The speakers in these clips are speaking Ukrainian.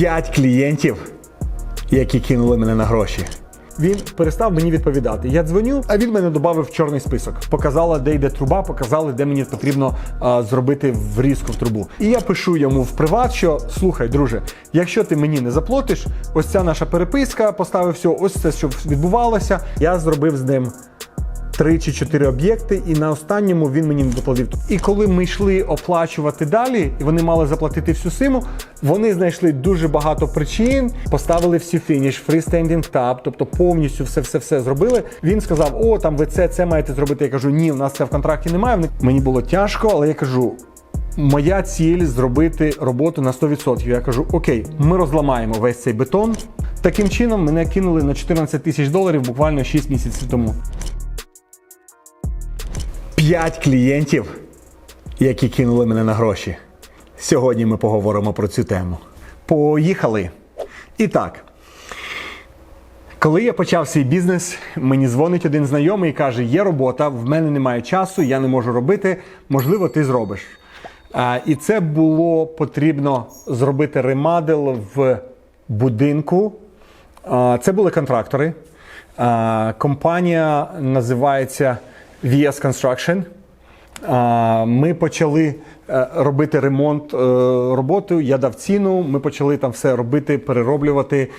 5 клієнтів, які кинули мене на гроші. Він перестав мені відповідати. Я дзвоню, а він мене додав в чорний список. Показала, де йде труба, показали, де мені потрібно а, зробити врізку в трубу. І я пишу йому в приват, що слухай, друже, якщо ти мені не заплатиш, ось ця наша переписка, поставив все, ось це, що відбувалося. Я зробив з ним три чи чотири об'єкти, і на останньому він мені не доплатив. І коли ми йшли оплачувати далі, і вони мали заплатити всю суму, вони знайшли дуже багато причин, поставили всі фініш, freestanding tab, тобто повністю все все все зробили. Він сказав: О, там ви це, це маєте зробити. Я кажу, ні, у нас це в контракті немає. Мені було тяжко, але я кажу. Моя ціль зробити роботу на 100%. Я кажу, окей, ми розламаємо весь цей бетон. Таким чином мене кинули на 14 тисяч доларів буквально 6 місяців тому. 5 клієнтів, які кинули мене на гроші. Сьогодні ми поговоримо про цю тему. Поїхали. І так. Коли я почав свій бізнес, мені дзвонить один знайомий і каже: є робота, в мене немає часу, я не можу робити, можливо, ти зробиш. А, і це було потрібно зробити ремадел в будинку. А, це були контрактори. А, компанія називається VS Construction. Ми почали е, робити ремонт е, роботу. Я дав ціну. Ми почали там все робити, перероблювати,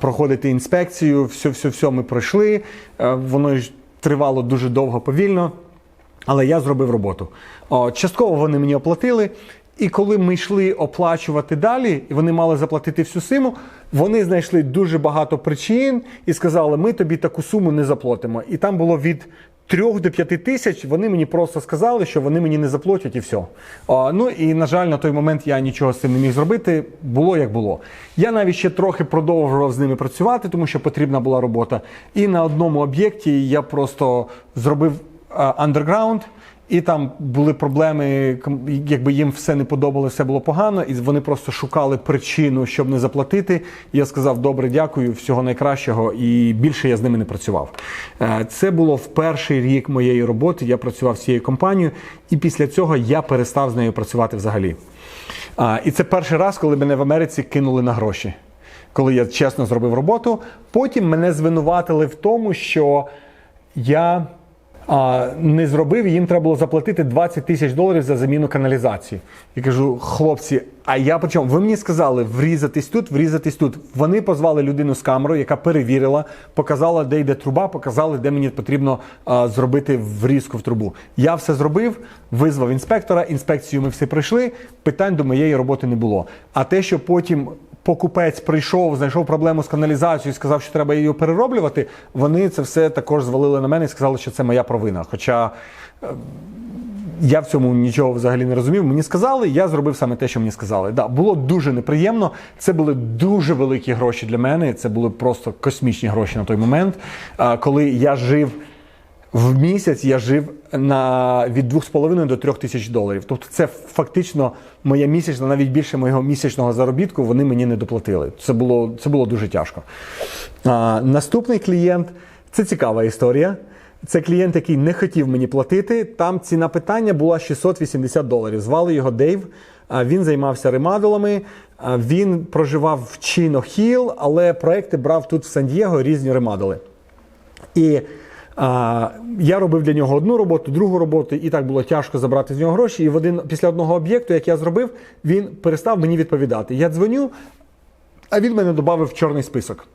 проходити інспекцію. Все, все, все ми пройшли. Е, Воно ж тривало дуже довго, повільно. Але я зробив роботу. Частково вони мені оплатили. І коли ми йшли оплачувати далі, і вони мали заплатити всю суму, вони знайшли дуже багато причин і сказали, ми тобі таку суму не заплатимо. І там було від 3 до 5 тисяч. Вони мені просто сказали, що вони мені не заплатять і все. А, ну і на жаль, на той момент я нічого з цим не міг зробити. Було як було. Я навіть ще трохи продовжував з ними працювати, тому що потрібна була робота. І на одному об'єкті я просто зробив андерграунд. І там були проблеми, якби їм все не подобалося, все було погано, і вони просто шукали причину, щоб не заплатити. Я сказав: добре, дякую, всього найкращого, і більше я з ними не працював. Е, Це було в перший рік моєї роботи. Я працював з цією компанією, і після цього я перестав з нею працювати взагалі. І це перший раз, коли мене в Америці кинули на гроші. Коли я чесно зробив роботу, потім мене звинуватили в тому, що я не зробив, їм треба було заплатити 20 тисяч доларів за заміну каналізації. Я кажу, хлопці, а я при? Ви мені сказали врізатись тут, врізатись тут. Вони позвали людину з камерою, яка перевірила, показала, де йде труба, показали, де мені потрібно а, зробити врізку в трубу. Я все зробив, визвав інспектора. Інспекцію ми всі пройшли. Питань до моєї роботи не було. А те, що потім покупець прийшов, знайшов проблему з каналізацією і сказав, що треба її перероблювати, вони це все також звалили на мене і сказали, що це моя провина. Хоча е, я в цьому нічого взагалі не розумів. Мені сказали, я зробив саме те, що мені сказали. Да, було дуже неприємно. Це були дуже великі гроші для мене. Це були просто космічні гроші на той момент, коли я жив. В місяць я жив на від 2,5 до 3 тисяч доларів. Тобто це фактично моя місячна, навіть більше моєго місячного заробітку вони мені не доплатили. Це було, це було дуже тяжко. А, наступний клієнт це цікава історія. Це клієнт, який не хотів мені платити. Там ціна питання була 680 доларів. Звали його Дейв. Він займався ремаделами. Він проживав в Чіно Хіл, але проекти брав тут в Сан-Дієго різні ремадели. І я робив для нього одну роботу, другу роботу, і так було тяжко забрати з нього гроші. І в один після одного об'єкту, як я зробив, він перестав мені відповідати. Я дзвоню, а він мене додав в чорний список.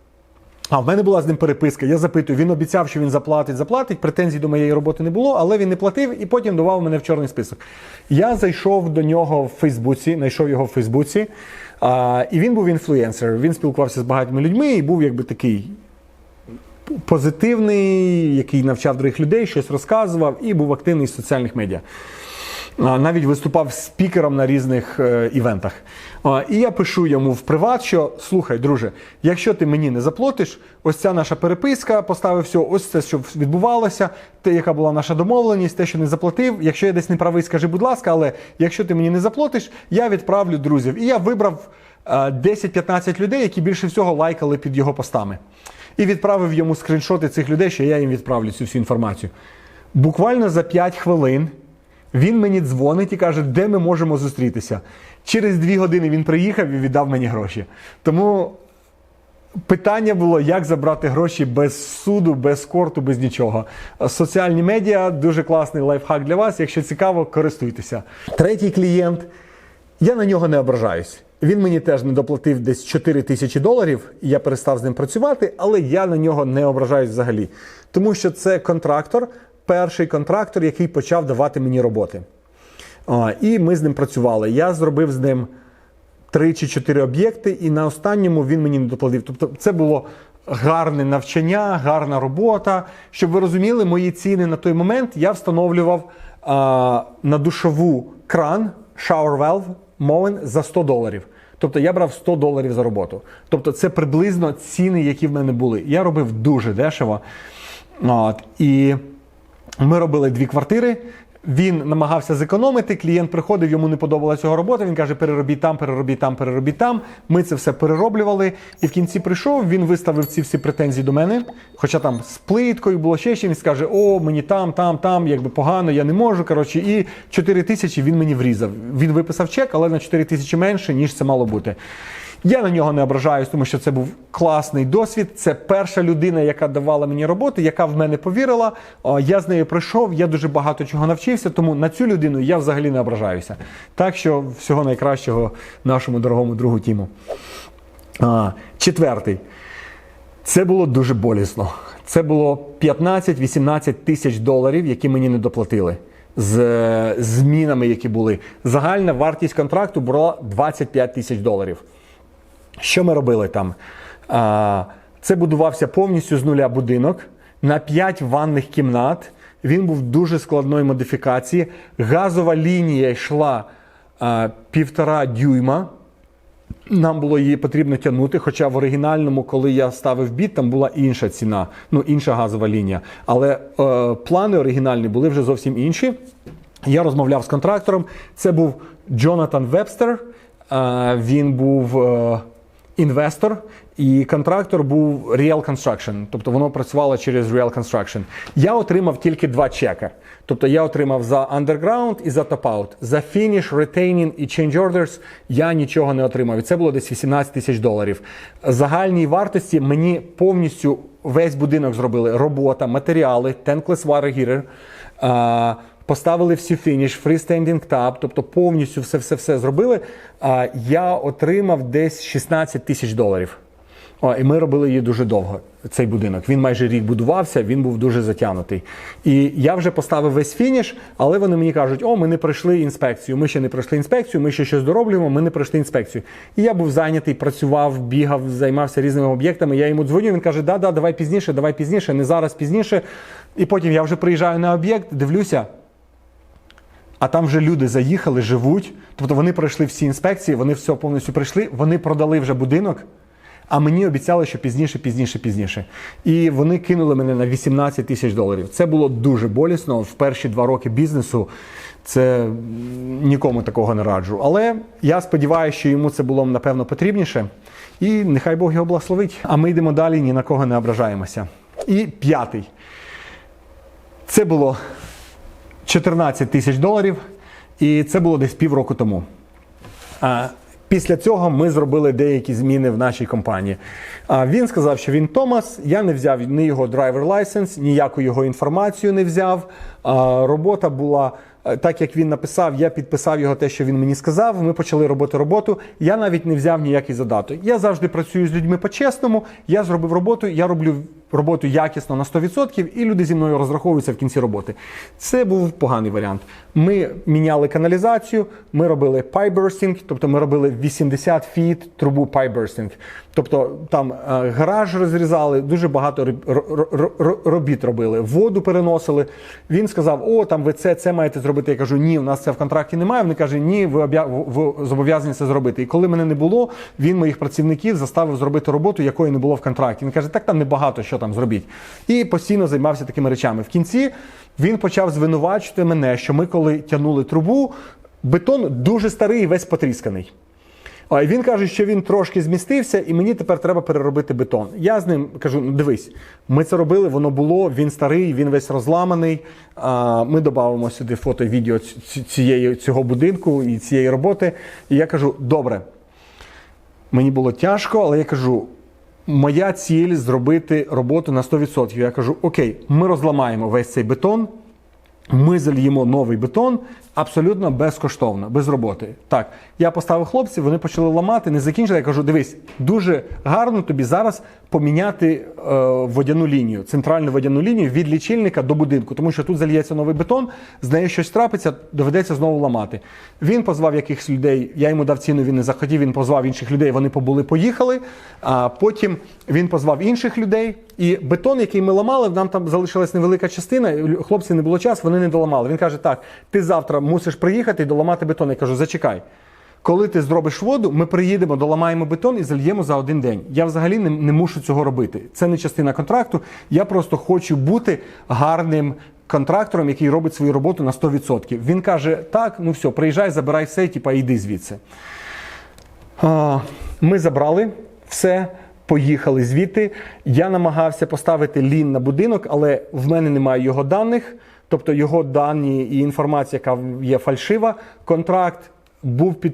А в мене була з ним переписка. Я запитую, він обіцяв, що він заплатить, заплатить. Претензій до моєї роботи не було, але він не платив і потім додав мене в чорний список. Я зайшов до нього в Фейсбуці, знайшов його в Фейсбуці, а, і він був інфлюенсер. Він спілкувався з багатьма людьми і був якби такий позитивний, який навчав других людей, щось розказував і був активний в соціальних медіа. Навіть виступав спікером на різних е, івентах. А, І я пишу йому в приват, що слухай, друже, якщо ти мені не заплатиш, ось ця наша переписка, поставив все, ось це, що відбувалося, те, яка була наша домовленість, те, що не заплатив. Якщо я десь не правий, скажи, будь ласка, але якщо ти мені не заплатиш, я відправлю друзів. І я вибрав е, 10-15 людей, які більше всього лайкали під його постами. І відправив йому скріншоти цих людей, що я їм відправлю цю всю інформацію. Буквально за 5 хвилин Він мені дзвонить і каже, де ми можемо зустрітися. Через дві години він приїхав і віддав мені гроші. Тому питання було, як забрати гроші без суду, без корту, без нічого. Соціальні медіа дуже класний лайфхак для вас. Якщо цікаво, користуйтеся. Третій клієнт. Я на нього не ображаюсь. Він мені теж не доплатив десь 4 тисячі доларів, і я перестав з ним працювати, але я на нього не ображаюсь взагалі. Тому що це контрактор, перший контрактор, який почав давати мені роботи. А, і ми з ним працювали. Я зробив з ним три чи чотири об'єкти, і на останньому він мені не доплатив. Тобто, це було гарне навчання, гарна робота. Щоб ви розуміли, мої ціни на той момент я встановлював а, на душову кран shower valve Moen за 100 доларів. Тобто я брав 100 доларів за роботу. Тобто це приблизно ціни, які в мене були. Я робив дуже дешево. От, і ми робили дві квартири. Він намагався зекономити. Клієнт приходив, йому не подобалася його робота. Він каже: переробіть там, переробіть там, переробіть там. Ми це все перероблювали. І в кінці прийшов. Він виставив ці всі претензії до мене. Хоча там з плиткою було ще чимось. Скаже: О, мені там, там, там, якби погано, я не можу. Коротше, і 4 тисячі він мені врізав. Він виписав чек, але на 4 тисячі менше, ніж це мало бути. Я на нього не ображаюсь, тому що це був класний досвід. Це перша людина, яка давала мені роботу, яка в мене повірила. Я з нею пройшов, я дуже багато чого навчився, тому на цю людину я взагалі не ображаюся. Так що всього найкращого нашому дорогому другу Тіму. Четвертий. Це було дуже болісно. Це було 15-18 тисяч доларів, які мені не доплатили. З е, змінами, які були. Загальна вартість контракту була 25 тисяч доларів. Що ми робили там? Це будувався повністю з нуля будинок на 5 ванних кімнат. Він був дуже складної модифікації. Газова лінія йшла півтора дюйма. Нам було її потрібно тягнути, хоча в оригінальному, коли я ставив біт, там була інша ціна, ну інша газова лінія. Але е, плани оригінальні були вже зовсім інші. Я розмовляв з контрактором. Це був Джонатан Вебстер. Е, він був е, інвестор, і контрактор був Real Construction, тобто воно працювало через Real Construction. Я отримав тільки два чеки. Тобто я отримав за Underground і за Top Out. За Finish, Retaining і Change Orders я нічого не отримав. І це було десь 18 тисяч доларів. Загальній вартості мені повністю весь будинок зробили. Робота, матеріали, heater, а, Поставили всі фініш, freestanding tub, тобто повністю все-все-все зробили. А я отримав десь 16 тисяч доларів. О, і ми робили її дуже довго. Цей будинок. Він майже рік будувався, він був дуже затягнутий. І я вже поставив весь фініш, але вони мені кажуть: о, ми не пройшли інспекцію. Ми ще не пройшли інспекцію, ми ще щось дороблюємо, ми не пройшли інспекцію. І я був зайнятий, працював, бігав, займався різними об'єктами. Я йому дзвоню. Він каже: Да, да, давай пізніше, давай пізніше, не зараз пізніше. І потім я вже приїжджаю на об'єкт, дивлюся. А там вже люди заїхали, живуть. Тобто вони пройшли всі інспекції, вони все повністю пройшли, вони продали вже будинок. А мені обіцяли, що пізніше, пізніше, пізніше. І вони кинули мене на 18 тисяч доларів. Це було дуже болісно. В перші два роки бізнесу це нікому такого не раджу. Але я сподіваюся, що йому це було напевно потрібніше. І нехай Бог його благословить. А ми йдемо далі, ні на кого не ображаємося. І п'ятий. Це було 14 тисяч доларів, і це було десь півроку тому. А Після цього ми зробили деякі зміни в нашій компанії. А Він сказав, що він Томас. Я не взяв ні його драйвер лайсенс, ніяку його інформацію не взяв. Робота була е, так, як він написав, я підписав його те, що він мені сказав. Ми почали робити роботу. Я навіть не взяв ніякий задаток. Я завжди працюю з людьми по-чесному. Я зробив роботу, я роблю роботу якісно на 100%, і люди зі мною розраховуються в кінці роботи. Це був поганий варіант. Ми міняли каналізацію, ми робили pipe-bursting, тобто ми робили 80 фіт трубу pipe-bursting. Тобто там е, гараж розрізали, дуже багато роб- ро- ро- ро- робіт робили, воду переносили. Він сказав: О, там ви це, це маєте зробити. Я кажу, ні, у нас це в контракті немає. Вони кажуть, ні, ви, ви зобов'язані це зробити. І коли мене не було, він моїх працівників заставив зробити роботу, якої не було в контракті. Він каже, так там небагато що там зробіть. І постійно займався такими речами. В кінці він почав звинувачувати мене, що ми, коли тягнули трубу, бетон дуже старий весь потрісканий. А він каже, що він трошки змістився, і мені тепер треба переробити бетон. Я з ним кажу: ну дивись, ми це робили, воно було, він старий, він весь розламаний. Ми додамо сюди фото і відео цієї, цього будинку і цієї роботи. І я кажу: добре, мені було тяжко, але я кажу. Моя ціль зробити роботу на 100%. Я кажу: Окей, ми розламаємо весь цей бетон, ми зальємо новий бетон абсолютно безкоштовно, без роботи. Так, я поставив хлопців, вони почали ламати, не закінчили. Я кажу: дивись, дуже гарно тобі зараз поміняти е, водяну лінію, центральну водяну лінію від лічильника до будинку, тому що тут зальється новий бетон, з нею щось трапиться, доведеться знову ламати. Він позвав якихось людей, я йому дав ціну, він не захотів, він позвав інших людей, вони побули, поїхали. А потім він позвав інших людей. І бетон, який ми ламали, нам там залишилась невелика частина. Хлопці не було часу, вони не доламали. Він каже: так, ти завтра мусиш приїхати і доламати бетон. Я кажу, зачекай. Коли ти зробиш воду, ми приїдемо, доламаємо бетон і зальємо за один день. Я взагалі не, не мушу цього робити. Це не частина контракту. Я просто хочу бути гарним контрактором, який робить свою роботу на 100%. Він каже: так, ну все, приїжджай, забирай все, типа йди звідси. Ми забрали все, поїхали звідти. Я намагався поставити лін на будинок, але в мене немає його даних. Тобто його дані і інформація, яка є фальшива. Контракт був під,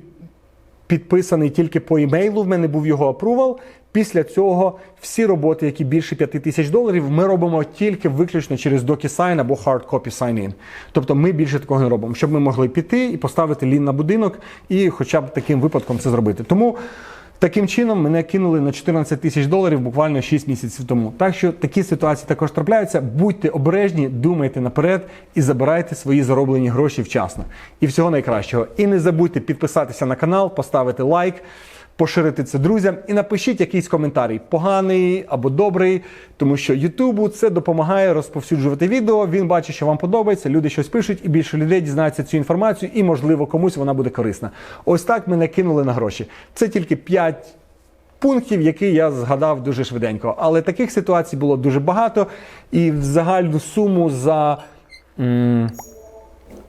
підписаний тільки по імейлу. В мене був його апрувал. Після цього всі роботи, які більше 5 тисяч доларів, ми робимо тільки виключно через DocuSign або Hard Copy Sign-In. Тобто ми більше такого не робимо, щоб ми могли піти і поставити лін на будинок, і хоча б таким випадком це зробити. Тому таким чином мене кинули на 14 тисяч доларів буквально 6 місяців тому. Так що такі ситуації також трапляються. Будьте обережні, думайте наперед і забирайте свої зароблені гроші вчасно. І всього найкращого. І не забудьте підписатися на канал, поставити лайк поширити це друзям і напишіть якийсь коментарій, поганий або добрий, тому що Ютубу це допомагає розповсюджувати відео. Він бачить, що вам подобається, люди щось пишуть, і більше людей дізнаються цю інформацію, і, можливо, комусь вона буде корисна. Ось так мене кинули на гроші. Це тільки 5 пунктів, які я згадав дуже швиденько. Але таких ситуацій було дуже багато, і в загальну суму за. м,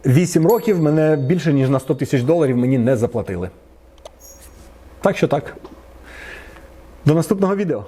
8 років мене більше ніж на 100 тисяч доларів мені не заплатили. Так що так. До наступного відео.